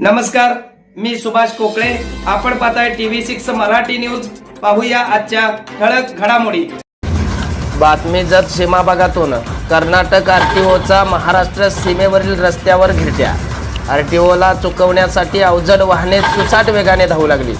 नमस्कार मी सुभाष कोकळे आपण पाहताय टीव्ही सिक्स मराठी न्यूज. पाहूया आजच्या ठळक घडामोडी. बातमी जत सीमा भागातून. कर्नाटक आरटीओचा महाराष्ट्र सीमेवरील रस्त्यावर घिरट्या. आरटीओला चुकवण्यासाठी अवजड वाहने सुसाट वेगाने धावू लागली.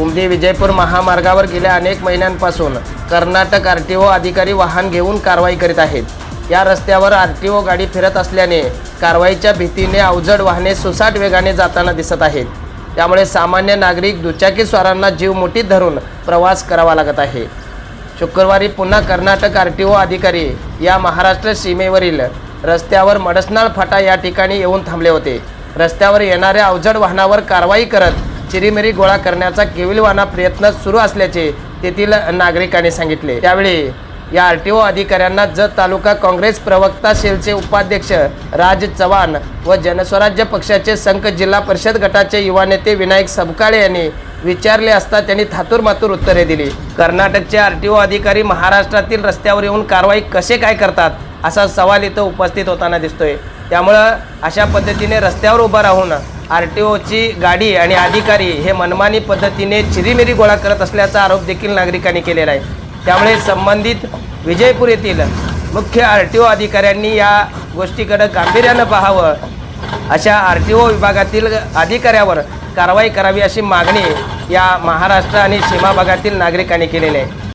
उमदी विजयपूर महामार्गावर गेल्या अनेक महिन्यांपासून कर्नाटक आरटीओ अधिकारी वाहन घेऊन कारवाई करीत आहेत. या रस्त्यावर आर टी ओ गाडी फिरत असल्याने कारवाईच्या भीतीने अवजड वाहने सुसाट वेगाने जाताना दिसत आहेत. त्यामुळे सामान्य नागरिक दुचाकीस्वारांना जीव मुठीत धरून प्रवास करावा लागत आहे. शुक्रवारी पुन्हा कर्नाटक आर टी ओ अधिकारी या महाराष्ट्र सीमेवरील रस्त्यावर मडसनाळ फाटा या ठिकाणी येऊन थांबले होते. रस्त्यावर येणाऱ्या अवजड वाहनावर कारवाई करत चिरीमिरी गोळा करण्याचा केविलवाना प्रयत्न सुरू असल्याचे तेथील नागरिकांनी सांगितले. त्यावेळी या आर टी ओ अधिकाऱ्यांना जत तालुका काँग्रेस प्रवक्ता सेलचे उपाध्यक्ष राज चव्हाण व जनस्वराज्य पक्षाचे संघ जिल्हा परिषद गटाचे युवा नेते विनायक सबकाळे यांनी विचारले असता त्यांनी थातूर मातूर उत्तरे दिली. कर्नाटकचे आर टी ओ अधिकारी महाराष्ट्रातील रस्त्यावर येऊन कारवाई कसे काय करतात असा सवाल इथं उपस्थित होताना दिसतोय. त्यामुळं अशा पद्धतीने रस्त्यावर उभं राहून आर टी ओची गाडी आणि अधिकारी हे मनमानी पद्धतीने चिरीमिरी गोळा करत असल्याचा आरोप देखील नागरिकांनी केलेला आहे. त्यामुळे संबंधित विजयपूर येथील मुख्य आर टी ओ अधिकाऱ्यांनी या गोष्टीकडे गांभीर्यानं पाहावं अशा आर टी ओ विभागातील अधिकाऱ्यावर कारवाई करावी अशी मागणी या महाराष्ट्र आणि सीमा भागातील नागरिकांनी केलेली आहे.